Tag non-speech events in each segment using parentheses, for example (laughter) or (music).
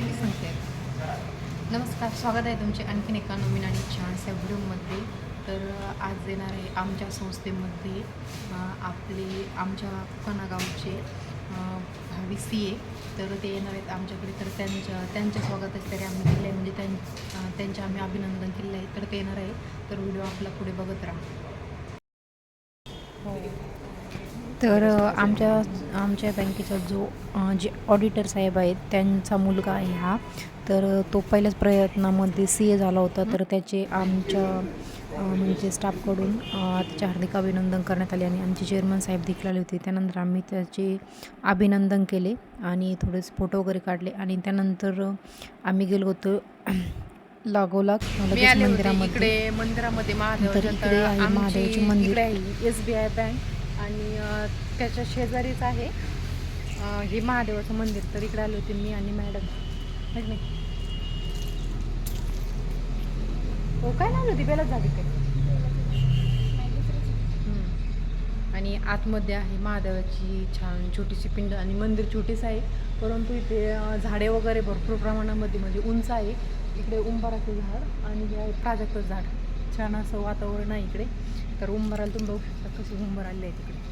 मी सांगते. नमस्कार स्वागत आहे तुमचे आणखीन एका नवीन आणि छानशा व्हिडिओमध्ये. तर आज येणार आहे आमच्या संस्थेमध्ये आपले आमच्या कुकाना गावचे भावी सी ए. तर ते येणार आहेत आमच्याकडे. तर त्यांच्या त्यांच्या तरी आम्ही केलं आहे. म्हणजे त्यां अं, आम्ही अभिनंदन केलं आहे. तर ते येणार आहे. तर व्हिडिओ आपला पुढे बघत राहा. हो. तर आमच्या आमच्या बँकेचा जो जे ऑडिटर साहेब आहेत त्यांचा मुलगा आहे हा. तर तो पहिल्याच प्रयत्नामध्ये सी ए झाला होता. तर त्याचे आमच्या म्हणजे स्टाफकडून त्याचे हार्दिक अभिनंदन करण्यात आले आणि आमचे चेअरमन साहेब देखील आले होते. त्यानंतर आम्ही त्याचे अभिनंदन केले आणि थोडेसे फोटो वगैरे काढले आणि त्यानंतर आम्ही गेलो होतो (clears throat) लागोलाग मंदिरामध्ये. मंदिरामध्ये महादेवाचे मंदिर. S B I bank. आणि त्याच्या शेजारीच आहे. हे महादेवाचं मंदिर. तर इकडे आले होते मी आणि मॅडम. नाही? हो काय लावलं होती? बेलाच झाली काय? आणि आतमध्ये आहे महादेवाची छान छोटीशी पिंड आणि मंदिर छोटीच आहे. परंतु इथे झाडे वगैरे भरपूर प्रमाणामध्ये म्हणजे उंच आहे. इकडे उंबाराचं झाड आणि हे आहे प्राजक्तचं झाड. छान असं वातावरण आहे इकडे. तर उंबराला तुम्ही बघू शकता कशी उंबर आले आहे तिकडे.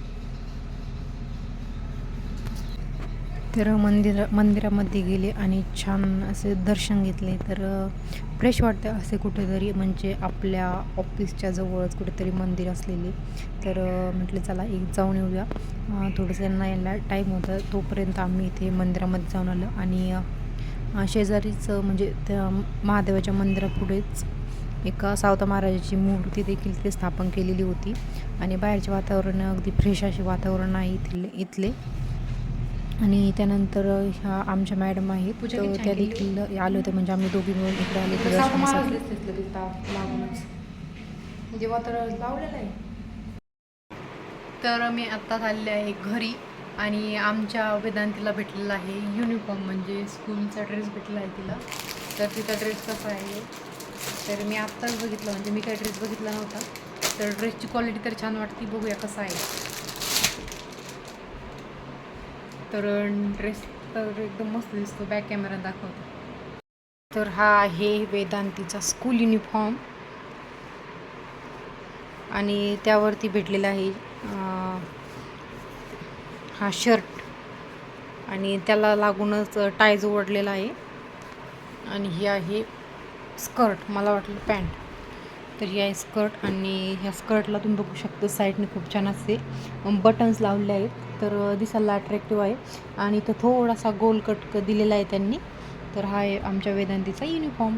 तर मंदिर मंदिरामध्ये गेले आणि छान असे दर्शन घेतले. तर फ्रेश वाटतं असे कुठेतरी म्हणजे आपल्या ऑफिसच्या जवळच कुठेतरी मंदिर असलेले. तर म्हटलं चला एक जाऊन येऊया. थोडंसं यांना यायला टाईम होता. तोपर्यंत आम्ही इथे मंदिरामध्ये जाऊन आलो आणि शेजारीच म्हणजे त्या महादेवाच्या मंदिरापुढेच एका सावता महाराजाची मूर्ती देखील तिथे स्थापन केलेली होती. आणि बाहेरचे वातावरण अगदी फ्रेश असे वातावरण आहे इथले इथले. आणि त्यानंतर ह्या आमच्या मॅडम आहेत. त्या केली. देखील आले होते. म्हणजे आम्ही दोघी मिळून इकडे आले होते म्हणजे लावलेलं आहे. तर मी आत्ताच आलेले आहे घरी. आणि आमच्या वेदांतीला भेटलेला आहे युनिफॉर्म म्हणजे स्कूलचा ड्रेस भेटला आहे तिला. तर तिचा ड्रेस कसा आहे? तर मी आत्ताच बघितलं म्हणजे मी काही ड्रेस बघितला नव्हता. तर ड्रेसची क्वालिटी तर छान वाटते बघूया कसा आहे. तर ड्रेस तर एकदम मस्त दिसतो बॅक कॅमेरा दाखवतो. तर हा आहे वेदांतीचा स्कूल युनिफॉर्म आणि त्यावरती भेटलेला आहे हा शर्ट आणि त्याला लागूनच टाय ओढलेला आहे. आणि ही आहे स्कर्ट मला वाटलं पॅन्ट. तर ही आहे स्कर्ट आणि ह्या स्कर्टला तुम्ही बघू शकता साईडने खूप छान असे बटन्स लावले आहेत. तर दिसायला अट्रॅक्टिव्ह आहे. आणि तो थोडासा गोल कट दिलेला आहे त्यांनी. तर हा आहे आमच्या वेदांतीचा युनिफॉर्म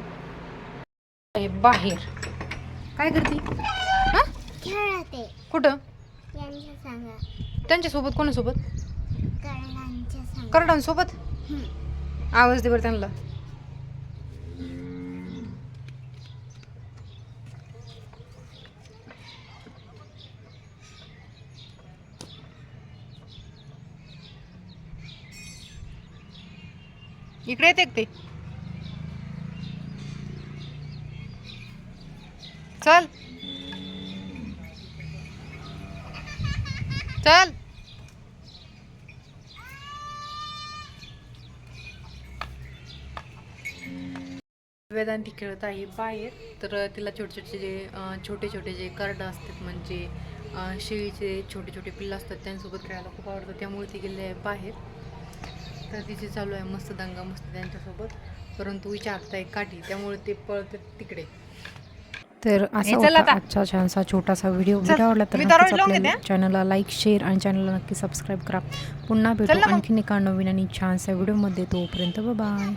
आहे बाहेर. काय करते? हां? कुठं? त्यांच्यासोबत? कोणासोबत? करडांसोबत आवाज दे बरं त्यांना. इकडे येते ते? चल. चल. वेदांती खेळत आहे बाहेर. तर तिला छोटे छोटे जे छोटे छोटे जे कर्ड असतात म्हणजे शेळीचे छोटे छोटे पिल्लं असतात त्यांच्यासोबत खेळायला खूप आवडतं. त्यामुळे ती गेले बाहेर. तर तिचे चालू आहे मस्त दंगा मस्त त्यांच्यासोबत. परंतु आहे काठी त्यामुळे ते पळते तिकडे. तर असा होता. आजचा छानसा छोटासा व्हिडिओ व्हिडिओ आवडला तर नक्कीच आपल्या चॅनलला लाईक शेअर आणि चॅनलला नक्की सबस्क्राईब करा. पुन्हा भेटू. आणखीन एका नवीन आणि छानशा व्हिडिओमध्ये तोपर्यंत बाय